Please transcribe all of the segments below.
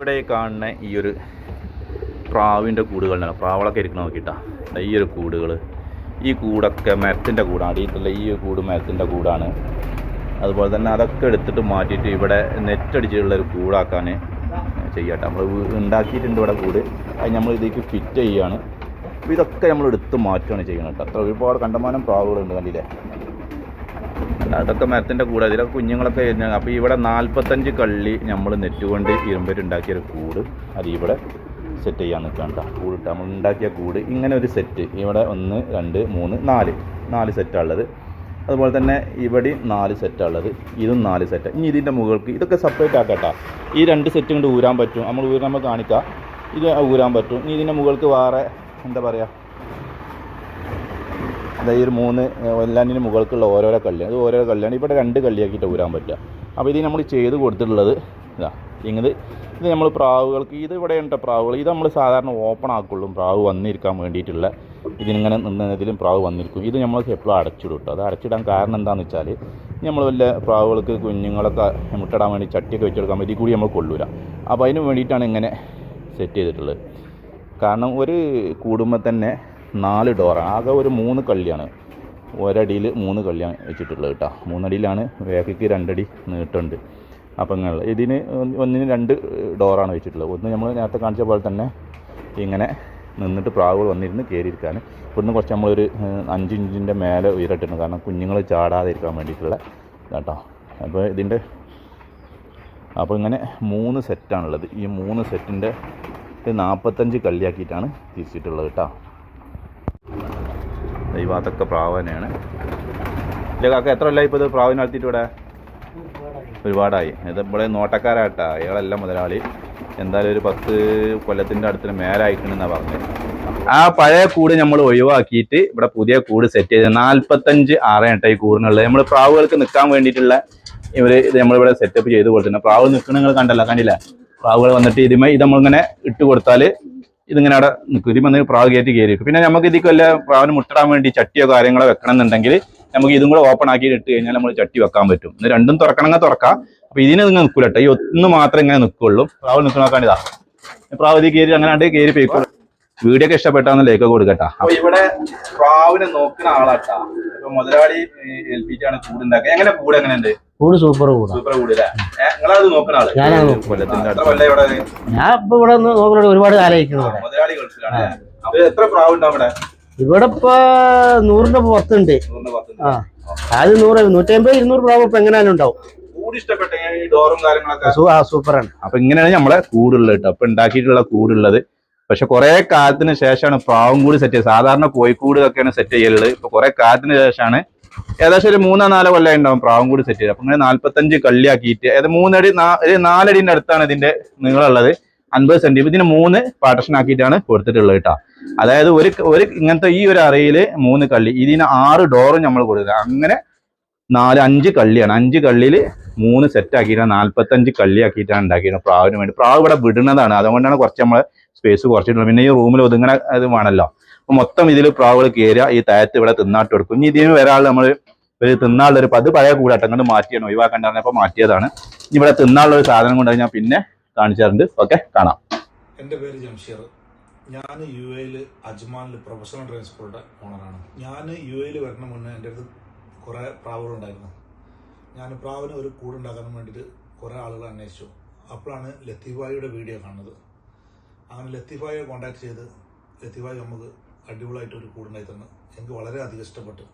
ഇവിടെ കാണുന്ന ഈ ഒരു പ്രാവിന്റെ കൂടുകളാണ് പ്രാവളൊക്കെ ഇരിക്കണം നോക്കിയിട്ടാ. ദാ ഈ ഒരു കൂടുകൾ ഈ കൂടൊക്കെ മരത്തിന്റെ കൂടാണ്. അടിയിട്ടുള്ള ഈ കൂട് മരത്തിന്റെ കൂടാണ്. അതുപോലെ തന്നെ അതൊക്കെ എടുത്തിട്ട് മാറ്റിയിട്ട് ഇവിടെ നെറ്റടിച്ചിട്ടുള്ള ഒരു കൂടാക്കാൻ ചെയ്യട്ടെ. നമ്മൾ ഉണ്ടാക്കിയിട്ടുണ്ട് ഇവിടെ കൂട്. അത് നമ്മൾ ഇതിലേക്ക് ഫിറ്റ് ചെയ്യുകയാണ്. ഇതൊക്കെ നമ്മൾ എടുത്ത് മാറ്റുകയാണ് ചെയ്യുന്നത് അത്ര ഒരുപാട് കണ്ടമാനം പ്രാവുകളുണ്ട് കണ്ടില്ലേ? അതൊക്കെ മരത്തിന്റെ കൂടെ ഇതിലൊക്കെ കുഞ്ഞുങ്ങളൊക്കെ ഇരുന്ന് അപ്പോൾ ഇവിടെ നാൽപ്പത്തഞ്ച് കള്ളി നമ്മൾ നെറ്റുകൊണ്ട് ഒരു കൂട് അത് ഇവിടെ സെറ്റ് ചെയ്യാൻ നിൽക്കണ്ട കൂടിട്ട് നമ്മൾ ഉണ്ടാക്കിയ കൂട് ഇങ്ങനെ ഒരു സെറ്റ് ഇവിടെ ഒന്ന് രണ്ട് മൂന്ന് നാല്. നാല് സെറ്റാണുള്ളത് അതുപോലെ തന്നെ ഇവിടെ നാല് സെറ്റാണുള്ളത് ഇതും നാല് സെറ്റ് ഇനി ഇതിന്റെ മുകൾക്ക് ഇതൊക്കെ സെപ്പറേറ്റ് ആക്കട്ടാ ഈ രണ്ട് സെറ്റ് കൊണ്ട് ഊരാൻ പറ്റും. നമ്മൾ ഊരാൻ നമ്മൾ കാണിക്കാം. ഇത് ഊരാൻ പറ്റും. ഇനി ഇതിന്റെ മുകൾക്ക് വേറെ എന്താ പറയുക അതായത് ഒരു മൂന്ന് എല്ലാത്തിനും മുകൾക്കുള്ള ഓരോരോ കല്ലിയാണ് ഇത് ഓരോ കല്ലിയാണ് ഇവിടെ രണ്ട് കല്ലിയാക്കിയിട്ട് ഊരാൻ പറ്റുക. അപ്പോൾ ഇത് നമ്മൾ ചെയ്ത് കൊടുത്തിട്ടുള്ളത് ഇതാ ഇങ്ങനെ ഇത് നമ്മൾ പ്രാവുകൾക്ക് ഇത് ഇവിടെ ഉണ്ട് പ്രാവുകൾ? ഇത് നമ്മൾ സാധാരണ ഓപ്പൺ ആക്കുള്ളൂ. പ്രാവ് വന്നിരിക്കാൻ വേണ്ടിയിട്ടുള്ള ഇതിനിങ്ങനെ നിന്നതിലും പ്രാവ് വന്നിരിക്കും. ഇത് നമ്മൾ എപ്പോഴും അടച്ചിടും കേട്ടോ. അത് അടച്ചിടാൻ കാരണം എന്താണെന്ന് വെച്ചാൽ നമ്മൾ വല്ല പ്രാവുകൾക്ക് കുഞ്ഞുങ്ങളൊക്കെ മുട്ടിടാൻ വേണ്ടി ചട്ടിയൊക്കെ വെച്ചെടുക്കാൻ ഇതിൽ കൂടി നമ്മൾ കൊള്ളൂല. അപ്പോൾ അതിന് വേണ്ടിയിട്ടാണ് ഇങ്ങനെ സെറ്റ് ചെയ്തിട്ടുള്ളത്. കാരണം ഒരു കൂടുമ്പോൾ തന്നെ നാല് ഡോർ ആകെ ഒരു മൂന്ന് കള്ളിയാണ്. ഒരടിയിൽ മൂന്ന് കള്ളിയാണ് വെച്ചിട്ടുള്ളത് കേട്ടോ. മൂന്നടിയിലാണ് വേക്കയ്ക്ക് രണ്ടടി നീട്ടുണ്ട്. അപ്പം ഇങ്ങനെ ഇതിന് ഒന്നിന് രണ്ട് ഡോറാണ് വെച്ചിട്ടുള്ളത്. ഒന്ന് നമ്മൾ നേരത്തെ കാണിച്ച പോലെ തന്നെ ഇങ്ങനെ നിന്നിട്ട് പ്രാവുകൾ വന്നിരുന്ന് കയറിയിരിക്കാൻ ഇവിടുന്ന് കുറച്ച് നമ്മളൊരു അഞ്ച് ഇഞ്ചിന്റെ മേലെ ഉയരട്ടിട്ടുണ്ട്. കാരണം കുഞ്ഞുങ്ങൾ ചാടാതിരിക്കാൻ വേണ്ടിയിട്ടുള്ള കേട്ടോ. അപ്പോൾ ഇതിന്റെ അപ്പോൾ ഇങ്ങനെ മൂന്ന് സെറ്റാണുള്ളത് ഈ മൂന്ന് സെറ്റിന്റെ നാൽപ്പത്തഞ്ച് കല്ലിയാക്കിയിട്ടാണ് തിരിച്ചിട്ടുള്ളത് കേട്ടോ. ഈ ഭാഗത്തൊക്കെ പ്രാവ് തന്നെയാണ് ഇല്ല കാക്ക എത്ര അല്ല ഇപ്പോൾ ഇത് പ്രാവിനെ വളർത്തിയിട്ട് ഇവിടെ? ഒരുപാടായി. ഇത് ഇവിടെ നോട്ടക്കാരായിട്ടാ ഇയാളല്ല മുതലാളി. എന്തായാലും ഒരു പത്ത് കൊല്ലത്തിന്റെ അടുത്തിന് മേലായിക്കണെന്നാണ് പറഞ്ഞത്. ആ പഴയ കൂട് നമ്മൾ ഒഴിവാക്കിയിട്ട് ഇവിടെ പുതിയ കൂട് സെറ്റ് ചെയ്ത് നാൽപ്പത്തഞ്ച് ആറ് ഈ കൂടിനുള്ളത്. നമ്മൾ പ്രാവുകൾക്ക് നിൽക്കാൻ വേണ്ടിയിട്ടുള്ള ഇവർ ഇത് നമ്മളിവിടെ സെറ്റപ്പ് ചെയ്ത് കൊടുത്തിട്ടുണ്ട്. പ്രാവ് നിൽക്കണ കണ്ടല്ലോ കണ്ടില്ല? പ്രാവുകൾ വന്നിട്ട് ഇതിമേ ഇത് നമ്മളിങ്ങനെ ഇട്ട് കൊടുത്താൽ ഇതിങ്ങനെ അവിടെ നിൽക്കും ഇതിപ്പോൾ നിങ്ങൾ പ്രാവ് കയറ്റി കയറി വെക്കും പിന്നെ നമുക്ക് ഇതിക്ക് വല്ല പ്രാവിന് മുട്ടിടാൻ വേണ്ടി ചട്ടിയോ കാര്യങ്ങളോ വെക്കണം എന്നുണ്ടെങ്കിൽ നമുക്ക് ഇതും കൂടെ ഓപ്പൺ ആക്കി ഇട്ട് കഴിഞ്ഞാൽ നമ്മൾ ചട്ടി വെക്കാൻ പറ്റും. ഇത് രണ്ടും തുറക്കണമെങ്കിൽ തുറക്കാം. അപ്പൊ ഇതിന് നിങ്ങൾ നിൽക്കൂല കേട്ടോ. ഈ ഒന്ന് മാത്രമേ ഇങ്ങനെ നിൽക്കുള്ളൂ. പ്രാവ് നിൽക്കണ ഇതാ പ്രാവ് ഇതിൽ കയറി അങ്ങനെ ആണ്ട് കയറി പോയിക്കോളൂ. വീഡിയോ ഒക്കെ ഇഷ്ടപ്പെട്ടാന്ന് ലേക്ക് കൊടുക്കട്ടാ. അപ്പൊ ഇവിടെ പ്രാവിനെ നോക്കുന്ന ആളാട്ടാ മുതലാളി ആണ് കൂടുണ്ടാക്കുക എങ്ങനെ കൂട് എങ്ങനെയുണ്ട്? കൂട് സൂപ്പർ കൂടാ. ഞാനാണ് ഞാൻ ഇപ്പൊ ഇവിടെ ഒന്ന് നോക്കുന്നത് ഒരുപാട് കാലമായിരിക്കുന്നു ഇവിടെ. ഇവിടെ ഇപ്പൊ നൂറിന്റെ പുറത്തുണ്ട് ആ. അത് നൂറ് നൂറ്റമ്പത് ഇരുന്നൂറ് പ്രാവ് ഇപ്പൊ എങ്ങനെയാലും ഉണ്ടാവും. കൂട് ഇഷ്ടപ്പെട്ട ഈ ഡോറും കാര്യങ്ങളൊക്കെ? സു- സൂപ്പറാണ്. അപ്പൊ ഇങ്ങനെയാണ് നമ്മളെ കൂടുള്ളത് കേട്ടോ. അപ്പൊ ഉണ്ടാക്കിയിട്ടുള്ള കൂടുള്ളത്. പക്ഷെ കുറെ കാലത്തിന് ശേഷമാണ് പ്രാവും കൂടി സെറ്റ് ചെയ്യുന്നത് സാധാരണ കോഴിക്കൂട് ഒക്കെയാണ് സെറ്റ് ചെയ്യലുള്ളത്. ഇപ്പൊ കുറെ കാലത്തിന് ശേഷമാണ് ഏകദേശം ഒരു മൂന്നോ നാലോ കൊല്ലം ഉണ്ടാവും പ്രാവും കൂടി സെറ്റ് ചെയ്ത്. അപ്പൊ ഇങ്ങനെ നാല്പത്തഞ്ച് കള്ളിയാക്കിയിട്ട് അതായത് മൂന്നടി ഒരു നാലടിന്റെ അടുത്താണ് ഇതിന്റെ നീളമുള്ളത്. അൻപത് സെന്റിമീറ്റർ ഇതിന് മൂന്ന് പാർട്ടിഷൻ ആക്കിയിട്ടാണ് കൊടുത്തിട്ടുള്ളത് കേട്ടോ. അതായത് ഒരു ഒരു ഇങ്ങനത്തെ ഈ ഒരു അറയിൽ മൂന്ന് കള്ളി. ഇതിന് ആറ് ഡോറും നമ്മൾ കൊടുക്കുക അങ്ങനെ നാല് അഞ്ച് കള്ളിയാണ്. അഞ്ച് കള്ളിയിൽ മൂന്ന് സെറ്റ് ആക്കിയിട്ടാണ് നാല്പത്തഞ്ച് കള്ളി ആക്കിയിട്ടാണ് ഉണ്ടാക്കിയത് പ്രാവിന് വേണ്ടി. പ്രാവ് ഇവിടെ വിടുന്നതാണ്. അതുകൊണ്ടാണ് കുറച്ച് നമ്മൾ സ്പേസ് കുറച്ചിട്ടുള്ളത്. പിന്നെ ഈ റൂമിൽ ഒതുങ്ങണ ഇത് വേണമല്ലോ. മൊത്തം ഇതിൽ പ്രാവുകൾ കയറുക ഈ താഴത്ത് ഇവിടെ തിന്നാട്ട് കൊടുക്കും. ഇനി ഇതിന് ഒരാൾ നമ്മൾ ഒരു തിന്നാനുള്ള ഒരു പത് പഴയ കൂടാട്ടം കൊണ്ട് മാറ്റിയാണ് ഒഴിവാക്കണ്ടായിരുന്നപ്പോൾ മാറ്റിയതാണ്. ഇനി ഇവിടെ തിന്നാളുള്ള ഒരു സാധനം കൊണ്ട് ഞാൻ പിന്നെ കാണിച്ചു ഓക്കെ കാണാം. എന്റെ പേര് ജംഷീർ. ഞാൻ യു എയിൽ അജ്മാനിൽ പ്രൊഫഷണൽ ഡ്രൈവിംഗ് ഓണറാണ് ഞാൻ യു എയിൽ വരണ മുന്നേ എന്റെ അടുത്ത് കുറേ പ്രാവുകളുണ്ടായിരുന്നു ഞാൻ പ്രാവിന് ഒരു കൂടുണ്ടാക്കാൻ വേണ്ടിയിട്ട് കുറേ ആളുകൾ അന്വേഷിച്ചു. അപ്പോഴാണ് ലത്തീഫായിയുടെ വീഡിയോ കാണുന്നത്. അങ്ങനെ ലത്തീഫായെ കോൺടാക്ട് ചെയ്ത് ലത്തീഫായി നമുക്ക് അടിപൊളിയായിട്ട് ഒരു കൂടുണ്ടായി തന്നെ. എനിക്ക് വളരെ അധികം ഇഷ്ടപ്പെട്ടു.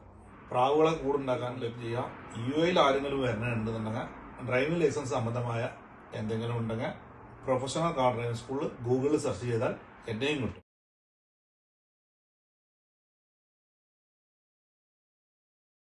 പ്രാവുകളെ കൂടുണ്ടാക്കാൻ ലഭ്യം ചെയ്യാം യു എയിൽ ആരെങ്കിലും വരണുണ്ടെന്നുണ്ടെങ്കിൽ ഡ്രൈവിംഗ് ലൈസൻസ് സംബന്ധമായ എന്തെങ്കിലും ഉണ്ടെങ്കിൽ പ്രൊഫഷണൽ കാർ ഡ്രൈവിംഗ് സ്കൂളിൽ ഗൂഗിളിൽ സെർച്ച് ചെയ്താൽ എന്നെയും കിട്ടും.